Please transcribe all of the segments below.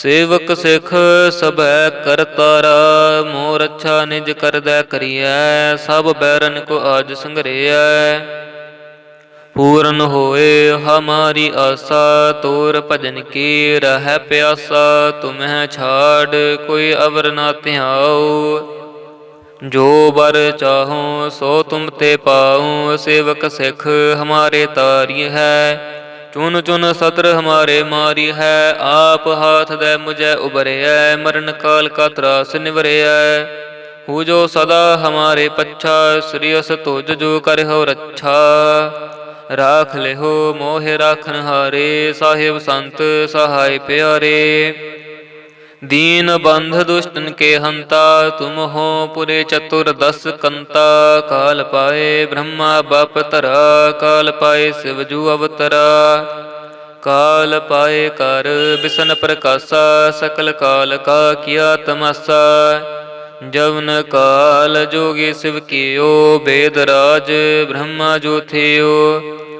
ਸੇਵਕ ਸਿਖ ਸਭੈ ਕਰਤਾਰਾ ਮੋਰ ਅੱਛਾ ਨਿਜ ਕਰਦੈ ਕਰੀਐ, ਸਭ ਬੈਰਨ ਕੋ ਆਜ ਸੰਗਰੇਐ ਪੂਰਨ ਹੋਏ ਹਮਾਰੀ ਆਸਾ, ਤੋਰ ਭਜਨ ਕੀ ਰਹਿ ਪਿਆਸਾ, ਤੁਮਹਿ ਛਾੜ ਕੋਈ ਅਵਰ ਨਾ ਧਿਆਉ। ਜੋ ਬਰ ਚਾਹੋ ਸੋ ਤੁਮ ਤੇ ਪਾਉ, ਸੇਵਕ ਸਿਖ ਹਮਾਰੇ ਤਾਰੀ ਹੈ ਚੁਨ ਚੁਨ ਸਤਰ ਹਮਾਰੇ ਮਾਰੀ ਹੈ, ਆਪ ਹਾਥ ਦੇ ਮੁਝੈ ਉਬਰਿਐ ਮਰਨ ਕਾਲ ਕਾ ਤਰਾਸ ਨਿਵਰਿਐ ਹੂ ਜੋ ਸਦਾ ਹਮਾਰੇ ਪੱਛਾ ਸ੍ਰੀਅਸ ਤੁਜ ਜੋ ਕਰਿਓ ਰੱਛਾ। ਰਾਖ ਲਿਹੋ ਮੋਹਿ ਰਾਖਨ ਹਾਰੇ ਸਾਹਿਬ ਸੰਤ ਸਹਾਇ ਪਿਆਰੇ। दीन बंध दुष्टन के हंता तुम हो पुरे चतुर दस कंता काल पाए ब्रह्मा बाप तरा काल पाए शिवजू अवतरा काल पाए कर बिसन प्रकाशा सकल काल का किया तमासा जवन काल जोगी शिव कियो वेद राज ब्रह्मा जो थियो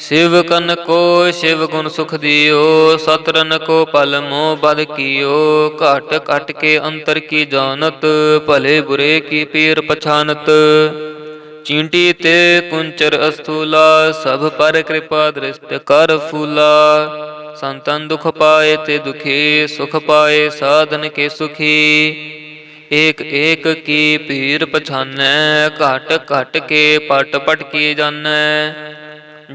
शिव कन को शिव गुण सुख दियो सतरन को पल मोह बद कियो घट घट के अंतर की जानत भले बुरे की पीर पछानत चींटी ते कुंचर अस्थूला सब पर कृपा दृष्ट कर फूला संतन दुख पाए ते दुखी सुख पाए साधन के सुखी एक एक की पीर पछानै घट घट के पट पट की जानै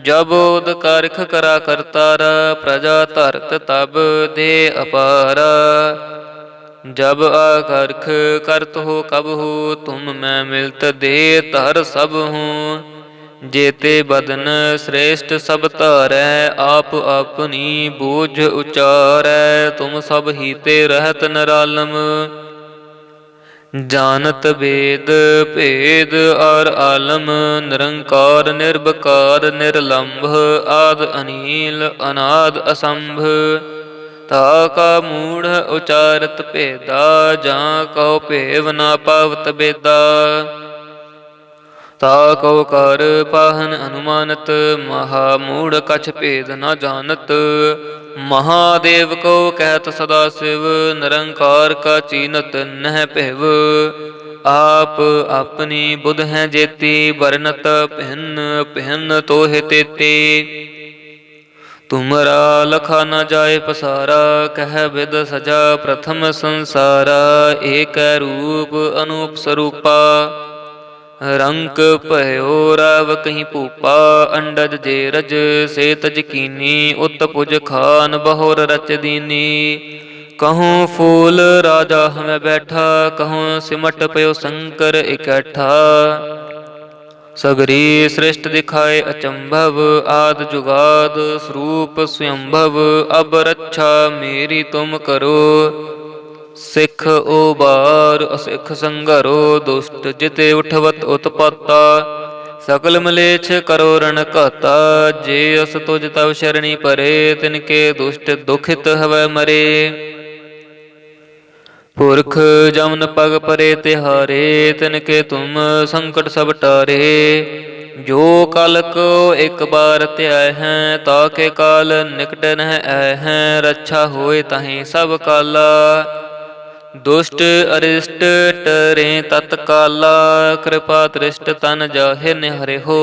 ਜਬ ਉਦ ਕਰਖ ਕਰਾ ਕਰਤਾਰ, ਪ੍ਰਜਾ ਧਰਤ ਤਬ ਦੇ ਅਪਾਰ। ਜਬ ਆਕਰਖ ਕਰਤ ਹੋ ਕਬ ਹੋ, ਤੁਮ ਮੈਂ ਮਿਲਤ ਦੇ ਧਰ ਸਭ ਹੂੰ। ਜੇਤੇ ਬਦਨ ਸ੍ਰੇਸ਼ਟ ਸਭ ਧਾਰੈ, ਆਪ ਆਪਣੀ ਬੋਝ ਉਚਾਰੈ। ਤੁਮ ਸਭ ਹੀ ਤੇ ਰਹਿਤ ਨਰਾਲਮ। ਜਾਣਤ ਵੇਦ ਭੇਦ ਔਰ ਆਲਮ, ਨਿਰੰਕਾਰ ਨਿਰਭਕਾਰ ਨਿਰਲੰਭ, ਆਦ ਅਨੀਲ, ਅਨਾਦ ਅਸੰਭ। ਤਾ ਕਾ ਮੂੜ ਉਚਾਰਤ ਭੇਦਾ, ਜਾਂ ਕਉ ਭੇਵ ਨਾ ਪਾਵਤ ਬੇਦਾ। ਤਾ ਕਉ ਕਰ ਪਾਹਨ ਅਨੁਮਾਨਤ, ਮਹਾ ਮੂੜ ਕਛ ਭੇਦ ਨਾ ਜਾਣਤ। ਮਹਾਦੇਵ ਕੋ ਕਹਿਤ ਸਦਾ ਸਿਵ, ਨਿਰੰਕਾਰ ਕਾ ਚੀਨਤ ਨਹਿ ਭਿਵ। ਆਪ ਆਪਣੀ ਬੁਧ ਹੈ ਜੇਤੀ ਵਰਨਤ ਭਿੰਨ ਭਿੰਨ ਤੋਹਿ ਤੇਤੀ। ਤੁਮਰਾ ਲਖਾ ਨ ਜਾਏ ਪਸਾਰਾ, ਕਹਿ ਵਿਦ ਸਜਾ ਪ੍ਰਥਮ ਸੰਸਾਰਾ। ਏਕ ਰੂਪ ਅਨੂਪ ਸਰੂਪਾ। ਰੰਕ ਭਇਓ ਰਵ ਕਹੀਂ ਭੂਪਾ, ਅੰਡਜ ਜੇ ਰਜ, ਸੇ ਤਜ ਕੀਨੀ, ਉਤ ਪੁਜ ਖਾਨ, ਬਹੁਰ ਰਚ ਦੀਨੀ। ਕਹੂੰ ਫੂਲ ਰਾਜਾ ਹਮੈ ਬੈਠਾ, ਕਹੂੰ ਸਿਮਟ ਪਇਓ ਸ਼ੰਕਰ ਇਕੱਠਾ। ਸਗਰੀ ਸ੍ਰਿਸ਼ਟ ਦਿਖਾਏ ਅਚੰਭਵ, ਆਦ ਜੁਗਾਦ ਸਰੂਪ ਸਯੰਭਵ, ਅਬ ਰੱਛਾ ਮੇਰੀ ਤੁਮ ਕਰੋ। ਸਿੱਖ ਉਬਾਰ, ਅਸਿੱਖ ਸੰਗਰੋ ਦੁਸ਼ਟ, ਜਿਤੇ ਉਠਵਤ ਉਤਪਾਤਾ। ਸਕਲ ਮਲੇਛ ਕਰੋ ਰਣ ਘਾਤਾ, ਜੇ ਅਸ ਤੁਜ ਤਵ ਸ਼ਰਣੀ ਪਰੇ ਤਿਨ ਕੇ ਦੁਸ਼ਟ ਦੁਖਿਤ ਹਵੈ ਮਰੇ। ਪੁਰਖ ਜਮਨ ਪਗ ਪਰੇ ਤਿਹਾਰੇ ਤਿਨ ਕੇ ਤੁਮ ਸੰਕਟ ਸਭ ਟਾਰੇ। ਜੋ ਕਲ ਕੋ ਇੱਕ ਬਾਰ ਧਿਆਇ ਹੈ, ਤਾ ਕੇ ਕਾਲ ਨਿਕਟ ਨਹਿ ਆਇ ਹੈ, ਰੱਛਾ ਹੋਏ ਤਹੀਂ ਸਭ ਕਾਲਾ। ਦੁਸ਼ਟ ਅਰਿਸ਼ਟ ਟਰੇ ਤਤਕਾਲਾ ਕਿਰਪਾ ਤ੍ਰਿਸ਼ਟ ਤਨ ਜਾਹੇ ਨਿਹਰਿ ਹੋ।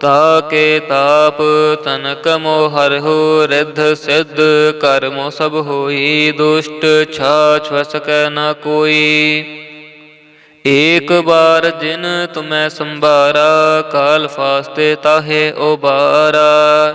ਤਾ ਕੇ ਤਾਪ ਤਨਕ ਮੋਹ ਹਰਿ ਰਿੱਧ ਸਿੱਧ ਕਰਮੋ ਸਭ ਹੋਈ। ਦੁਸ਼ਟ ਛਾਛ ਵਸਕੈ ਨ ਕੋਈ। ਏਕ ਬਾਰ ਜਿਨ ਤੁਮੈ ਸੰਭਾਰਾ, ਕਾਲ ਫਾਸਤੇ ਤਾਹੇ ਉਬਾਰਾ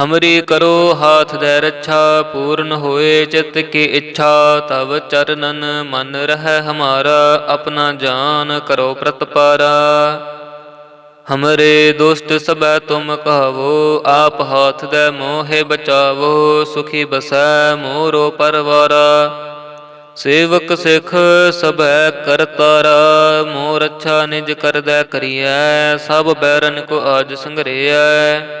ਹਮਰੀ ਕਰੋ ਹਾਥ ਦੇ ਰੱਛਾ ਪੂਰਨ ਹੋਏ ਚਿਤ ਕੀ ਇੱਛਾ ਤਵ ਚਰਨਨ ਮਨ ਰਹਿ ਹਮਾਰਾ ਆਪਣਾ ਜਾਨ ਕਰੋ ਪ੍ਰਤਪਾਰਾ ਹਮਰੇ ਦੁਸ਼ਟ ਸਬੈ ਤੁਮ ਕਹਾਵੋ ਆਪ ਹਾਥ ਦੇ ਮੋਹਿ ਬਚਾਵੋ ਸੁਖੀ ਬਸੈ ਮੋਰੋ ਪਰਵਾਰਾ ਸੇਵਕ ਸਿਖ ਸਭੈ ਕਰਤਾਰਾ ਮੋਰ ਅੱਛਾ ਨਿਜ ਕਰਦੈ ਕਰੀਐ ਸਭ ਬੈਰਨ ਕੋ ਆਜ ਸੰਗਰਿਐ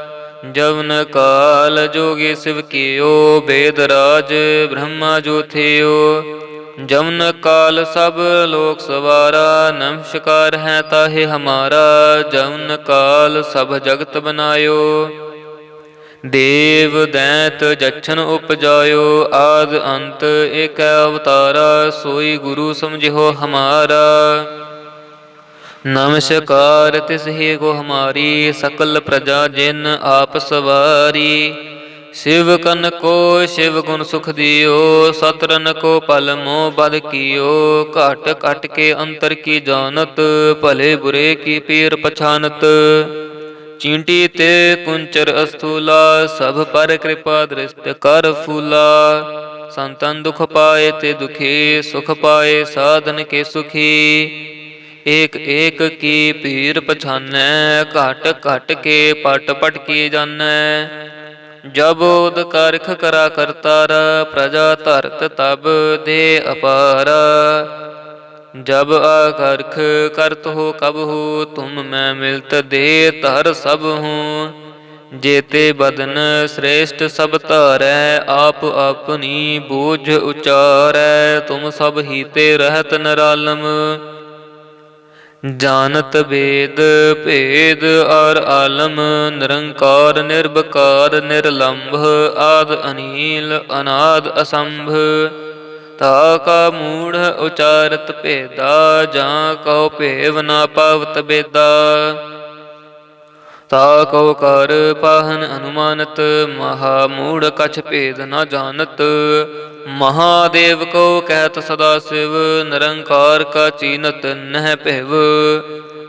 ਜਵਨ ਕਾਲ ਜੋਗੀ ਸਿਵ ਕੀਓ, ਬੇਦ ਰਾਜ ਬ੍ਰਹਮਾ ਜੋਥਿਓ ਜਮਨ ਕਾਲ ਸਭ ਲੋਕ ਸਵਾਰਾ, ਨਮਸਕਾਰ ਹੈ ਤਾਹੇ ਹਮਾਰਾ। ਜਮਨ ਕਾਲ ਸਭ ਜਗਤ ਬਨਾਇਓ। ਦੇਵ ਦੈਤ ਜਛਨ ਉਪਜਾਇਓ, ਆਦ ਅੰਤ ਏਕ ਅਵਤਾਰਾ, ਸੋਈ ਗੁਰੂ ਸਮਝਿਓ ਹਮਾਰਾ। नमस्कार तिस ही को हमारी सकल प्रजा जिन आप सवारी शिव कन को शिव गुण सुख दियो सतरन को पल मोह बद कियो घट घट के अंतर की जानत भले बुरे की पीर पछानत चींटी ते कुंचर अस्थूला सब पर कृपा दृष्ट कर फूला संतन दुख पाए ते दुखी सुख पाए साधन के सुखी ਏਕ ਏਕ ਕੀ ਪੀਰ ਪਛਾਨੈ, ਘਟ ਘਟ ਕੇ ਪਟ ਪਟ ਕੀ ਜਾਣੈ ਜਬ ਉਦ ਕਰਖ ਕਰਾ ਕਰਤਾਰ, ਪ੍ਰਜਾ ਧਰਤ ਤਬ ਦੇ ਅਪਾਰ। ਜਬ ਆਕਰਖ ਕਰਤ ਹੋ ਕਬ ਹੋ, ਤੁਮ ਮੈਂ ਮਿਲਤ ਦੇ ਧਰ ਸਭ ਹੂੰ। ਜੇਤੇ ਬਦਨ ਸ੍ਰੇਸ਼ਟ ਸਭ ਧਾਰੈ, ਆਪ ਆਪਣੀ ਬੋਝ ਉਚਾਰੈ। ਤੁਮ ਸਭ ਹੀਤੇ ਰਹਤ ਨਰਾਲਮ। ਜਾਨਤ ਵੇਦ, ਭੇਦ ਔਰ ਆਲਮ, ਨਿਰੰਕਾਰ ਨਿਰਭਕਾਰ ਨਿਰਲੰਭ, ਆਦ ਅਨੀਲ, ਅਨਾਦ ਅਸੰਭ। ਤਾ ਕਾ ਮੂੜ ਉਚਾਰਤ ਭੇਦਾ, ਜਾਂ ਕਉ ਭੇਵ ਨਾ ਪਾਵਤ ਬੇਦਾ। ਤਾ ਕਉ ਕਰ ਪਾਹਨ ਅਨੁਮਾਨਤ, ਮਹਾ ਮੂੜ ਕਛ ਭੇਦ ਨ ਜਾਣਤ। ਮਹਾਦੇਵ ਕੋ ਕਹਿਤ ਸਦਾ ਸਿਵ, ਨਿਰੰਕਾਰ ਕਾ ਚੀਨਤ ਨਹਿ ਭਿਵ।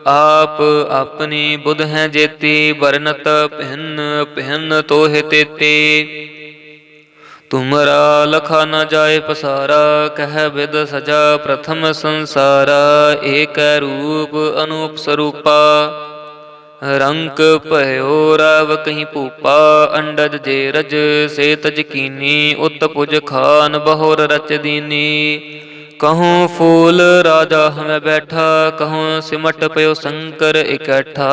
ਆਪ ਆਪਣੀ ਬੁਧ ਹੈ ਜੇਤੀ, ਵਰਨਤ ਭਿੰਨ ਭਿੰਨ ਤੋਹਿ ਤੇਤੀ। ਤੁਮਰਾ ਲਖਾ ਨ ਜਾਏ ਪਸਾਰਾ, ਕਹਿ ਵਿਦ ਸਜਾ ਪ੍ਰਥਮ ਸੰਸਾਰਾ। ਏਕ ਰੂਪ ਅਨੂਪ ਸਰੂਪਾ। ਰੰਕ ਭਇਓ ਰਵ ਕਹੀਂ ਭੂਪਾ, ਅੰਡਜ ਜੇ ਰਜ, ਸੇ ਤਜ ਕੀਨੀ, ਉਤ ਪੁਜ ਖਾਨ, ਬਹੁਰ ਰਚ ਦੀਨੀ। ਕਹੂੰ ਫੂਲ ਰਾਜਾ ਹਮੇ ਬੈਠਾ, ਕਹੂੰ ਸਿਮਟ ਪਇਓ ਸ਼ੰਕਰ ਇਕੱਠਾ।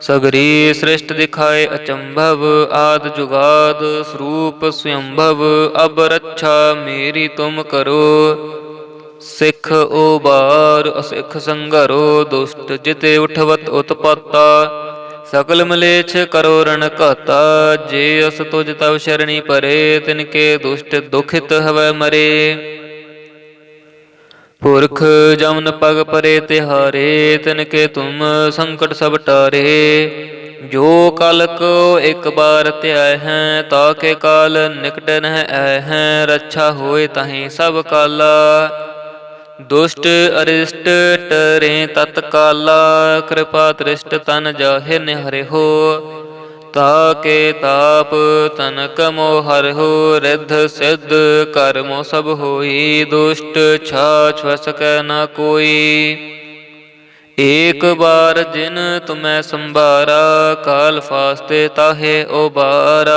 ਸਗਰੀ ਸ੍ਰਿਸ਼ਟ ਦਿਖਾਏ ਅਚੰਭਵ, ਆਦ ਜੁਗਾਦ ਸਰੂਪ ਸਯੰਭਵ, ਅਬ ਰੱਛਾ ਮੇਰੀ ਤੁਮ ਕਰੋ। ਸਿੱਖ ਉਬਾਰ, ਅਸਿੱਖ ਸੰਗਰੋ ਦੁਸ਼ਟ, ਜਿਤੇ ਉਠਵਤ ਉਤਪਾਤਾ। ਸਕਲ ਮਲੇਛ ਕਰੋ ਰਣ ਘਾਤਾ ਜੇ ਅਸ ਤੁਜ ਤਵ ਸ਼ਰਣੀ ਪਰੇ ਤਿਨ ਕੇ ਦੁਸ਼ਟ ਦੁਖਿਤ ਹਵੈ ਮਰੇ। ਪੁਰਖ ਜਮਨ ਪਗ ਪਰੇ ਤਿਹਾਰੇ ਤਿਨ ਕੇ ਤੁਮ ਸੰਕਟ ਸਭ ਟਾਰੇ। ਜੋ ਕਲ ਕੋ ਇੱਕ ਬਾਰ ਧਿਆਇ ਹੈ, ਤਾ ਕੇ ਕਾਲ ਨਿਕਟ ਨਹਿ ਆਇ ਹੈ, ਰੱਛਾ ਹੋਏ ਤਾਹੀ ਸਭ ਕਾਲਾ। ਦੁਸ਼ਟ ਅਰਿਸ਼ਟ ਟਰੇ ਤਤਕਾਲਾ ਕਿਰਪਾ ਤ੍ਰਿਸ਼ਟ ਤਨ ਜਾਹੇ ਨਿਹਰਿ ਹੋ ਤਾ ਕੇ ਤਾਪ ਤਨਕ ਮੋਹ ਹਰਿ ਰਿੱਧ ਸਿਧ ਕਰਮੋ ਸਭ ਹੋਈ। ਦੁਸ਼ਟ ਛਾਛ ਵਸਕੈ ਨ ਕੋਈ। ਏਕ ਬਾਰ ਜਿਨ ਤੁਮੈ ਸੰਭਾਰਾ, ਕਾਲ ਫਾਸਤੇ ਤਾਹੇ ਓ ਬਾਰਾ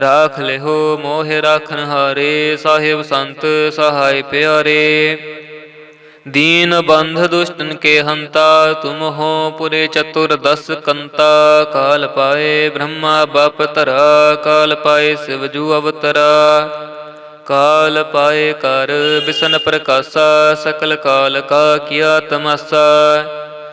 ਰਾਖ ਲਿਹੋ, ਮੋਹਿ ਰਾਖਨ ਹਾਰੇ, ਸਾਹਿਬ ਸੰਤ ਸਹਾਇ ਪਿਆਰੇ। ਦੀਨ ਬੰਧ ਦੁਸ਼ਟਨ ਕੇ ਹੰਤਾ, ਤੁਮ ਹੋ ਪੁਰੇ ਚਤੁਰ ਦਸ ਕੰਤਾ। ਕਾਲ ਪਾਏ ਬ੍ਰਹਮਾ ਬਪ ਤਰਾ ਕਾਲ ਪਾਏ ਸਿਵ ਜੂ ਅਵਤਰਾ। ਕਾਲ ਪਾਏ ਕਰ ਬਿਸਨ ਪ੍ਰਕਾਸ਼ਾ, ਸਕਲ ਕਾਲ ਕਾ ਕੀਆ ਤਮਸਾ।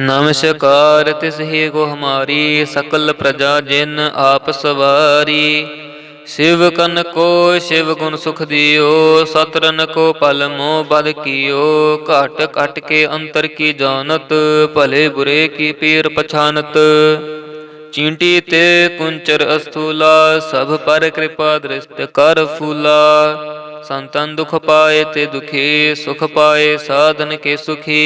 नमस्कार तिस ही को हमारी सकल प्रजा जिन आप सवारी शिव कन को शिव गुण सुख दियो सतरन को पल मोह बद कियो घट घट के अंतर की जानत भले बुरे की पीर पछानत चींटी ते कुंचर अस्थूला सब पर कृपा दृष्ट कर फूला संतन दुख पाए ते दुखी सुख पाए साधन के सुखी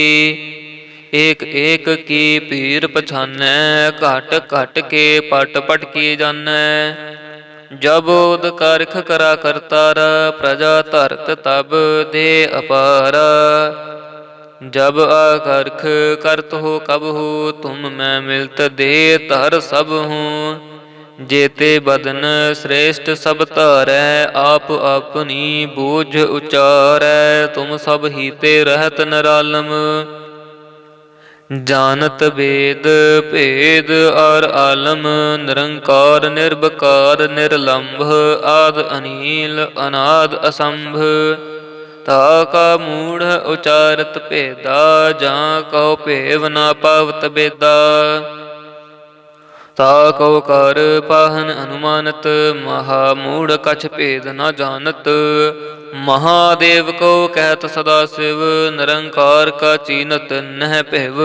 ਏਕ ਏਕ ਕੀ ਪੀਰ ਪਛਾਨੈ, ਘਟ ਘਟ ਕੇ ਪਟ ਪਟ ਕੀ ਜਾਣੈ ਜਬ ਉਦ ਕਰਖ ਕਰਾ ਕਰਤਾਰ, ਪ੍ਰਜਾ ਧਰਤ ਤਬ ਦੇ ਅਪਾਰ। ਜਬ ਆਕਰਖ ਕਰਤ ਹੋ ਕਬ ਹੋ, ਤੁਮ ਮੈਂ ਮਿਲਤ ਦੇ ਧਰ ਸਭ ਹੂੰ। ਜੇਤੇ ਬਦਨ ਸ੍ਰੇਸ਼ਟ ਸਭ ਧਾਰੈ, ਆਪ ਆਪਣੀ ਬੋਝ ਉਚਾਰੈ। ਤੁਮ ਸਭ ਹੀ ਤੇ ਰਹਤ ਨਰਾਲਮ। ਜਾਨਤ ਵੇਦ, ਭੇਦ ਔਰ ਆਲਮ, ਨਿਰੰਕਾਰ ਨਿਰਭਕਾਰ ਨਿਰਲੰਭ, ਆਦ ਅਨੀਲ, ਅਨਾਦ ਅਸੰਭ। ਤਾ ਕਾ ਮੂੜ ਉਚਾਰਤ ਭੇਦਾ, ਜਾਂ ਕਉ ਭੇਵ ਨਾ ਪਾਵਤ ਬੇਦਾ। ਤਾ ਕਉ ਕਰ ਪਾਹਨ ਅਨੁਮਾਨਤ, ਮਹਾ ਮੂੜ ਕਛ ਭੇਦ ਨ ਜਾਣਤ। ਮਹਾਦੇਵ ਕੋ ਕਹਿਤ ਸਦਾ ਸਿਵ, ਨਿਰੰਕਾਰ ਕਾ ਚੀਨਤ ਨਹਿ ਭਿਵ।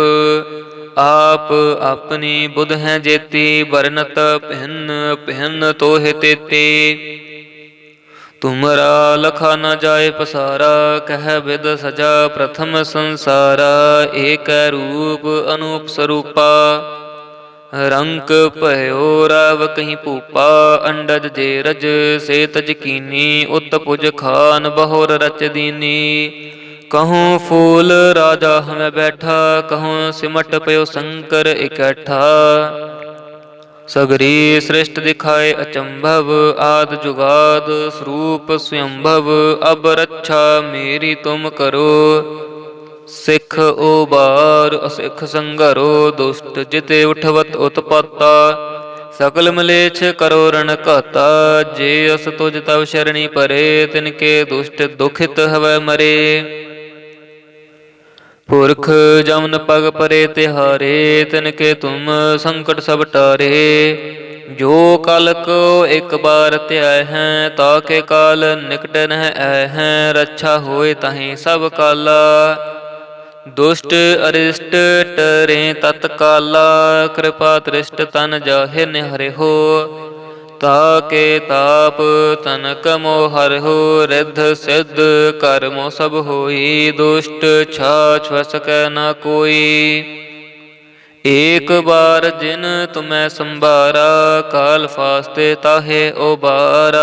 ਆਪ ਆਪਣੀ ਬੁਧ ਹੈ ਜੇਤੀ ਵਰਨਤ ਭਿੰਨ ਭਿੰਨ ਤੋਹਿ ਤੇਤੀ। ਤੁਮਰਾ ਲਖਾ ਨ ਜਾਏ ਪਸਾਰਾ, ਕਹਿ ਵਿਦ ਸਜਾ ਪ੍ਰਥਮ ਸੰਸਾਰਾ। ਏਕੈ ਰੂਪ ਅਨੂਪ ਸਰੂਪਾ। ਰੰਕ ਭਇਓ ਰਵ ਕਹੀਂ ਭੂਪਾ, ਅੰਡਜ ਜੇ ਰਜ ਸੇ ਤਜ ਕੀਨੀ ਉਤ ਪੁਜ ਖਾਨ, ਬਹੁਰ ਰਚ ਦੀਨੀ। ਕਹੂੰ ਫੂਲ ਰਾਜਾ ਹਮੈ ਬੈਠਾ, ਕਹੂੰ ਸਿਮਟ ਪਇਓ ਸ਼ੰਕਰ ਇਕੱਠਾ। ਸਗਰੀ ਸ੍ਰਿਸ਼ਟ ਦਿਖਾਏ ਅਚੰਭਵ, ਆਦ ਜੁਗਾਦ ਸਰੂਪ ਸਯੰਭਵ, ਅਬ ਰੱਛਾ ਮੇਰੀ ਤੁਮ ਕਰੋ। ਸਿੱਖ ਉਬਾਰ, ਅਸਿੱਖ ਸੰਗਰੋ ਦੁਸ਼ਟ, ਜਿਤੇ ਉਠਵਤ ਉਤਪਾਤਾ। ਸਕਲ ਮਲੇਛ ਕਰੋ ਰਣ ਘਾਤਾ ਜੇ ਅਸ ਤੁਜ ਤਵ ਸ਼ਰਣੀ ਪਰੇ ਤਿਨ ਕੇ ਦੁਸ਼ਟ ਦੁਖਿਤ ਹਵੈ ਮਰੇ। ਪੁਰਖ ਜਮਨ ਪਗ ਪਰੇ ਤਿਹਾਰੇ ਤਿਨ ਕੇ ਤੁਮ ਸੰਕਟ ਸਭ ਟਾਰੇ। ਜੋ ਕਲ ਕੋ ਇੱਕ ਬਾਰ ਧਿਆਇ ਹੈ, ਤਾ ਕੇ ਕਾਲ ਨਿਕਟ ਨਹਿ ਆਇ ਹੈ, ਰੱਛਾ ਹੋਏ ਤਾਹੀ ਸਭ ਕਾਲਾ। ਦੁਸ਼ਟ ਅਰਿਸ਼ਟ ਟਰੇ ਤਤਕਾਲਾ ਕਿਰਪਾ ਤ੍ਰਿਸ਼ਟ ਤਨ ਜਾਹੇ ਨਿਹਰਿ ਹੋ ਤਾ ਕੇ ਤਾਪ ਤਨਕ ਮੋ ਹਰਿ ਹੋ, ਰਿੱਧ ਕਰਮੋ ਸਭ ਹੋਈ। ਦੁਸ਼ਟ ਛਾਛ ਵਸਕੈ ਨ ਕੋਈ। ਏਕ ਬਾਰ ਜਿਨ ਤੁਮੈ ਸੰਭਾਰਾ, ਕਾਲ ਫਾਸਤੇ ਤਾਹੇ ਉਬਾਰਾ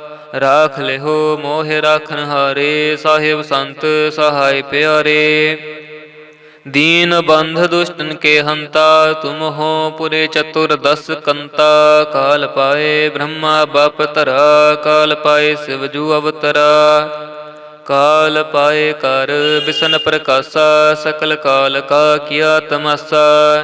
ਰਾਖ ਲਿਹੋ, ਮੋਹਿ ਰਾਖਨ ਹਾਰੇ, ਸਾਹਿਬ ਸੰਤ ਸਹਾਇ ਪਿਆਰੇ। ਦੀਨ ਬੰਧ ਦੁਸ਼ਟਨ ਕੇ ਹੰਤਾ, ਤੁਮ ਹੋ ਪੁਰੇ ਚਤੁਰ ਦਸ ਕੰਤਾ। ਕਾਲ ਪਾਏ ਬ੍ਰਹਮਾ ਬਪ ਤਰਾ ਕਾਲ ਪਾਏ ਸਿਵ ਜੂ ਅਵਤਰਾ। ਕਾਲ ਪਾਏ ਕਰ ਬਿਸਨ ਪ੍ਰਕਾਸ਼ਾ, ਸਕਲ ਕਾਲ ਕਾ ਕੀਆ ਤਮਸਾ।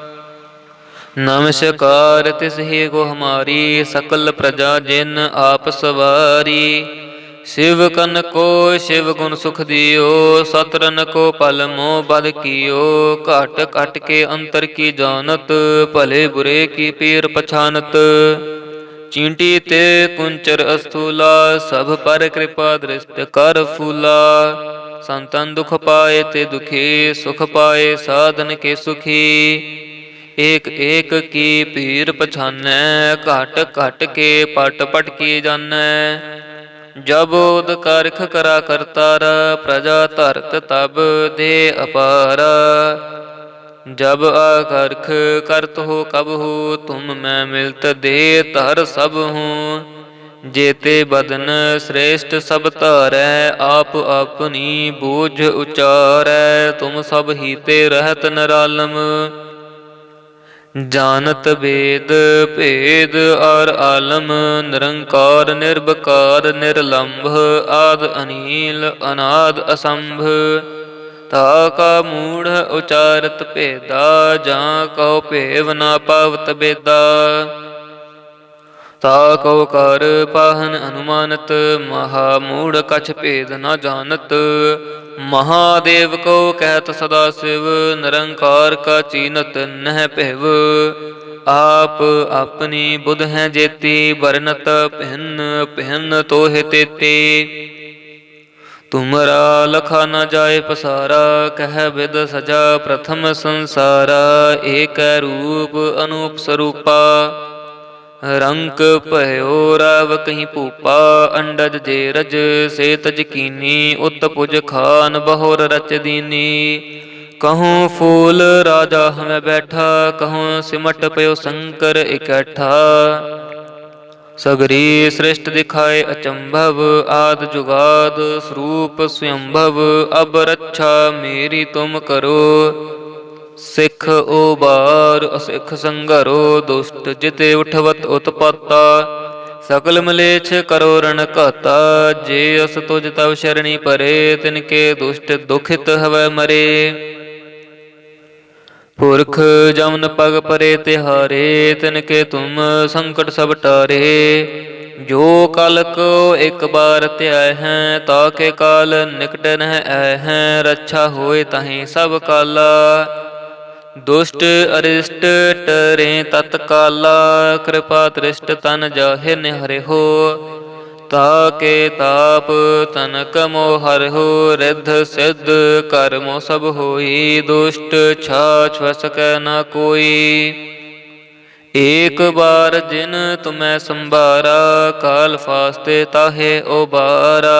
नमस्कार तिस ही को हमारी सकल प्रजा जिन आप सवारी शिव कन को शिव गुण सुख दियो सतरन को पल मोह बद कियो घट घट के अंतर की जानत भले बुरे की पीर पछानत ਚੀਂਟੀ ਤੇ ਕੁੰਚਰ ਅਸਥੂਲਾ ਸਭ ਪਰ ਕਿਰਪਾ ਦ੍ਰਿਸ਼ਟ ਕਰ ਫੂਲਾ ਸੰਤਨ ਦੁਖ ਪਾਏ ਤੇ ਦੁਖੀ ਸੁਖ ਪਾਏ ਸਾਧਨ ਕੇ ਸੁਖੀ ਏਕ ਏਕ ਕੀ ਪੀਰ ਪਛਾਨੈ, ਘਟ ਘਟ ਕੇ ਪਟ ਪਟ ਕੀ ਜਾਣੈ ਜਬ ਉਦ ਕਰਖ ਕਰਾ ਕਰਤਾਰ, ਪ੍ਰਜਾ ਧਰਤ ਤਬ ਦੇ ਅਪਾਰ। ਜਬ ਅਕਰਖ ਕਰਤ ਹੋ ਕਬ ਹੋ, ਤੁਮ ਮੈਂ ਮਿਲਤ ਦੇ ਧਰ ਸਭ ਹੂੰ। ਜੇਤੇ ਬਦਨ ਸ੍ਰੇਸ਼ਟ ਸਭ ਧਾਰੈ, ਆਪ ਆਪਣੀ ਬੋਝ ਉਚਾਰੈ। ਤੁਮ ਸਭ ਹੀ ਤੇ ਰਹਿਤ ਨਰਾਲਮ। ਜਾਨਤ ਵੇਦ ਭੇਦ ਔਰ ਆਲਮ, ਨਿਰੰਕਾਰ ਨਿਰਭਕਾਰ ਨਿਰਲੰਭ, ਆਦ ਅਨੀਲ, ਅਨਾਦ ਅਸੰਭ। ਤਾ ਕਾ ਮੂੜ ਉਚਾਰਤ ਭੇਦਾ, ਜਾਂ ਕਉ ਭੇਵ ਨਾ ਪਾਵਤ ਬੇਦਾ। ਤਾ ਕਉ ਕਰ ਪਾਹਨ ਅਨੁਮਾਨਤ, ਮਹਾ ਮੂੜ ਕਛ ਭੇਦ ਨ ਜਾਣਤ। ਮਹਾਦੇਵ ਕੋ ਕਹਿਤ ਸਦਾ ਸਿਵ, ਨਿਰੰਕਾਰ ਕਾ ਚੀਨਤ ਨਹਿ ਭਿਵ। ਆਪ ਆਪਣੀ ਬੁਧ ਹੈ ਜੇਤੀ ਵਰਨਤ ਭਿੰਨ ਭਿੰਨ ਤੋਹਿ ਤੇਤੀ। ਤੁਮਰਾ ਲਖਾ ਨ ਜਾਏ ਪਸਾਰਾ, ਕਹਿ ਵਿਦ ਸਜਾ ਪ੍ਰਥਮ ਸੰਸਾਰਾ। ਏਕੈ ਰੂਪ ਅਨੂਪ ਸਰੂਪਾ। ਰੰਕ ਭਇਓ ਰਵ ਕਹੀਂ ਭੂਪਾ, ਅੰਡਜ ਜੇ ਰਜ ਸੇ ਤਜ ਕੀਨੀ, ਉਤ ਪੁਜ ਖਾਨ ਬਹੁਰ ਰਚ ਦੀਨੀ। ਕਹੂੰ ਫੂਲ ਰਾਜਾ ਹਮੈ ਬੈਠਾ, ਕਹੂੰ ਸਿਮਟ ਪਇਓ ਸ਼ੰਕਰ ਇਕੱਠਾ। ਸਗਰੀ ਸ੍ਰਿਸ਼ਟ ਦਿਖਾਏ ਅਚੰਭਵ, ਆਦ ਜੁਗਾਦ ਸਰੂਪ ਸਯੰਭਵ, ਅਬ ਰੱਛਾ ਮੇਰੀ ਤੁਮ ਕਰੋ। ਸਿੱਖ ਉਬਾਰ, ਅਸਿੱਖ ਸੰਗਰੋ ਦੁਸ਼ਟ, ਜਿਤੇ ਉਠਵਤ ਉਤਪਾਤਾ। ਸਕਲ ਮਲੇਛ ਕਰੋ ਰਣ ਘਾਤਾ, ਜੇ ਅਸ ਤੁਜ ਤਵ ਸ਼ਰਣੀ ਪਰੇ, ਤਿਨ ਕੇ ਦੁਸ਼ਟ ਦੁਖਿਤ ਹਵੈ ਮਰੇ। ਪੁਰਖ ਜਮਨ ਪਗ ਪਰੇ ਤਿਹਾਰੇ, ਤਿਨ ਕੇ ਤੁਮ ਸੰਕਟ ਸਭ ਟਾਰੇ। ਜੋ ਕਲ ਕੋ ਇੱਕ ਬਾਰ ਧਿਆਇ ਹੈ, ਤਾ ਕੇ ਕਾਲ ਨਿਕਟ ਨਹਿ ਆਇ ਹੈ, ਰੱਛਾ ਹੋਏ ਤਹੀਂ ਸਭ ਕਾਲਾ। ਦੁਸ਼ਟ ਅਰਿਸ਼ਟ ਟਰੇ ਤਤ ਕਾਲਾ, ਕਿਰਪਾ ਤ੍ਰਿਸ਼ਟ ਤਨ ਜਾਹੇ ਨਿਹਰਿ ਹੋ। ਤਾ ਕੇ ਤਾਪ ਤਨਕ ਮੋ ਹਰਿ ਹੋ ਸਿਧ ਕਰਮੋ ਸਭ ਹੋਈ। ਦੁਸ਼ਟ ਛਾਛ ਵਸਕੈ ਨ ਕੋਈ। ਏਕ ਬਾਰ ਜਿਨ ਤੁਮੈ ਸੰਭਾਰਾ, ਕਾਲ ਫਾਸਤੇ ਤਾਹੇ ਉਬਾਰਾ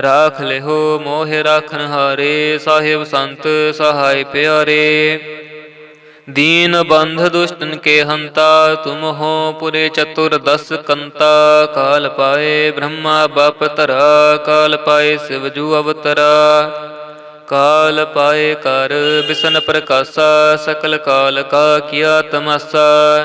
ਰਾਖ ਲਿਹੋ, ਮੋਹ ਰਾਖਨ ਹਾਰੇ, ਸਾਹਿਬ ਸੰਤ ਸਹਾਇ ਪਿਆਰੇ। ਦੀਨ ਬੰਧ ਦੁਸ਼ਟਨ ਕੇ ਹੰਤਾ, ਤੁਮ ਹੋ ਪੁਰੇ ਚਤੁਰ ਦਸ ਕੰਤਾ। ਕਾਲ ਪਾਏ ਬ੍ਰਹਮਾ ਬਪ ਤਰਾ ਕਾਲ ਪਾਏ ਸਿਵ ਜੂ ਅਵਤਰਾ। ਕਾਲ ਪਾਏ ਕਰ ਬਿਸਨ ਪ੍ਰਕਾਸ਼ਾ, ਸਕਲ ਕਾਲ ਕਾ ਕੀਆ ਤਮਸਾ।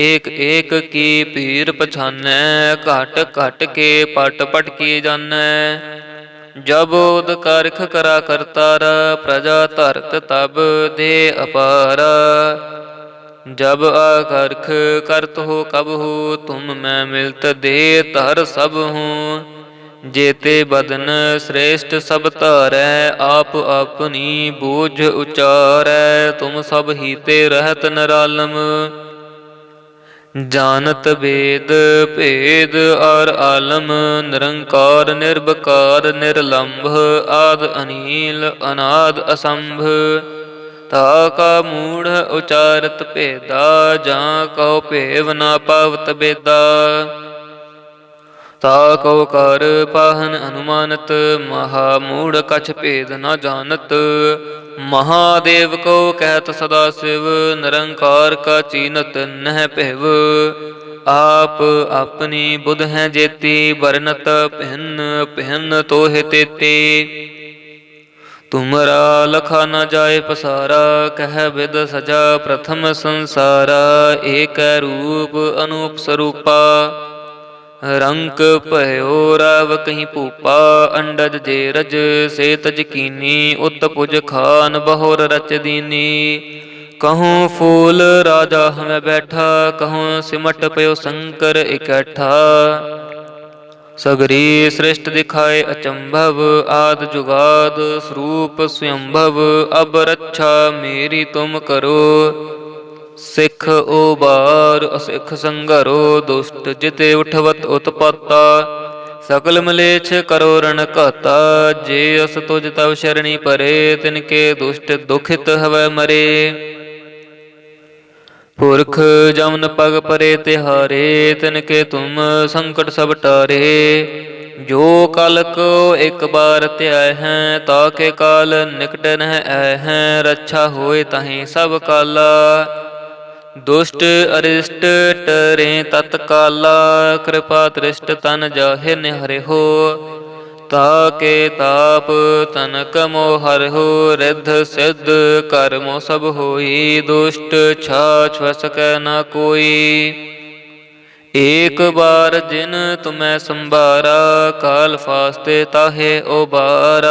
ਏਕ ਏਕ ਕੀ ਪੀਰ ਪਛਾਨੈ, ਘਟ ਘਟ ਕੇ ਪਟ ਪਟ ਕੀ ਜਾਣੈ ਜਬ ਉਦ ਕਰਖ ਕਰਾ ਕਰਤਾਰ, ਪ੍ਰਜਾ ਧਰਤ ਤਬ ਦੇ ਅਪਾਰ। ਜਬ ਆਕਰਖ ਕਰਤ ਹੋ ਕਬ ਹੋ, ਤੁਮ ਮੈਂ ਮਿਲਤ ਦੇ ਧਰ ਸਭ ਹੂੰ। ਜੇਤੇ ਬਦਨ ਸ੍ਰੇਸ਼ਟ ਸਭ ਧਾਰੈ, ਆਪ ਆਪਣੀ ਬੋਝ ਉਚਾਰੈ। ਤੁਮ ਸਭ ਹੀਤੇ ਰਹਿਤ ਨਰਾਲਮ। ਜਾਣਤ ਵੇਦ ਭੇਦ ਔਰ ਆਲਮ, ਨਿਰੰਕਾਰ ਨਿਰਭਕਾਰ ਨਿਰਲੰਭ, ਆਦ ਅਨੀਲ, ਅਨਾਦ ਅਸੰਭ। ਤਾ ਕਾ ਮੂੜ ਉਚਾਰਤ ਭੇਦਾ, ਜਾਂ ਕਉ ਭੇਵ ਨਾ ਪਾਵਤ ਬੇਦਾ। ਤਾ ਕਉ ਕਰ ਪਾਹਨ ਅਨੁਮਾਨਤ, ਮਹਾ ਮੂੜ ਕਛ ਭੇਦ ਨ ਜਾਣਤ। ਮਹਾਦੇਵ ਕੋ ਕਹਿਤ ਸਦਾ ਸਿਵ, ਨਿਰੰਕਾਰ ਕਾ ਚੀਨਤ ਨਹਿ ਭਿਵ। ਆਪ ਆਪਣੀ ਬੁਧ ਹੈ ਜੇਤੀ ਵਰਨਤ ਭਿੰਨ ਭਿੰਨ ਤੋਹਿ ਤੇਤੀ। ਤੁਮਰਾ ਲਖਾ ਨ ਜਾਏ ਪਸਾਰਾ, ਕਹਿ ਵਿਦ ਸਜਾ ਪ੍ਰਥਮ ਸੰਸਾਰਾ। ਏਕੈ ਰੂਪ ਅਨੂਪ ਸਰੂਪਾ। ਰੰਕ ਭਇਓ ਰਵ ਕਹੀਂ ਭੂਪਾ, ਅੰਡਜ ਜੇ ਰਜ ਸੇ ਤਜ ਉਤ ਪੁਜ ਖਾਨ, ਬਹੁਰ ਰਚ ਦੀਨੀ। ਕਹੂੰ ਫੂਲ ਰਾਜਾ ਹਮੈ ਬੈਠਾ, ਕਹੂੰ ਸਿਮਟ ਪਇਓ ਸ਼ੰਕਰ ਇਕੱਠਾ। ਸਗਰੀ ਸ੍ਰਿਸ਼ਟ ਦਿਖਾਏ ਅਚੰਭਵ, ਆਦ ਜੁਗਾਦ ਸਰੂਪ ਸਯੰਭਵ, ਅਬ ਰੱਛਾ ਮੇਰੀ ਤੁਮ ਕਰੋ। ਸਿੱਖ ਉਬਾਰ, ਅਸਿੱਖ ਸੰਗਰੋ ਦੁਸ਼ਟ, ਜਿਤੇ ਉਠਵਤ ਉਤਪਾਤਾ। ਸਕਲ ਮਲੇਛ ਕਰੋ ਰਣ ਘਾਤਾ, ਜੇ ਅਸ ਤੁਜ ਤਵ ਸ਼ਰਣੀ ਪਰੇ ਤਿਨ ਕੇ ਦੁਸ਼ਟ ਦੁਖਿਤ ਹਵੈ ਮਰੇ। ਪੁਰਖ ਜਮਨ ਪਗ ਪਰੇ ਤਿਹਾਰੇ ਤਿਨ ਕੇ ਤੁਮ ਸੰਕਟ ਸਭ ਟਾਰੇ। ਜੋ ਕਲ ਕੋ ਇੱਕ ਬਾਰ ਧਿਆਇ ਹੈ, ਤਾ ਕੇ ਕਾਲ ਨਿਕਟ ਨਹਿ ਆਇ ਹੈ, ਰੱਛਾ ਹੋਏ ਤਹੀਂ ਸਭ ਕਾਲਾ। ਦੁਸ਼ਟ ਅਰਿਸ਼ਟ ਟਰੇ ਤਤਕਾਲਾ ਕਿਰਪਾ ਤ੍ਰਿਸ਼ਟ ਤਨ ਜਾਹੇ ਨਿਹਰਿ ਹੋ ਤਾ ਕੇ ਤਾਪ ਤਨ ਮੋਹ ਹਰਿ ਰਿੱਧ ਸਿੱਧ ਕਰਮੋ ਸਭ ਹੋਈ। ਦੁਸ਼ਟ ਛਾਛ ਵਸਕੈ ਨ ਕੋਈ। ਏਕ ਬਾਰ ਜਿਨ ਤੁਮੈ ਸੰਭਾਰਾ, ਕਾਲ ਫਾਸਤੇ ਤਾਹੇ ਉਬਾਰਾ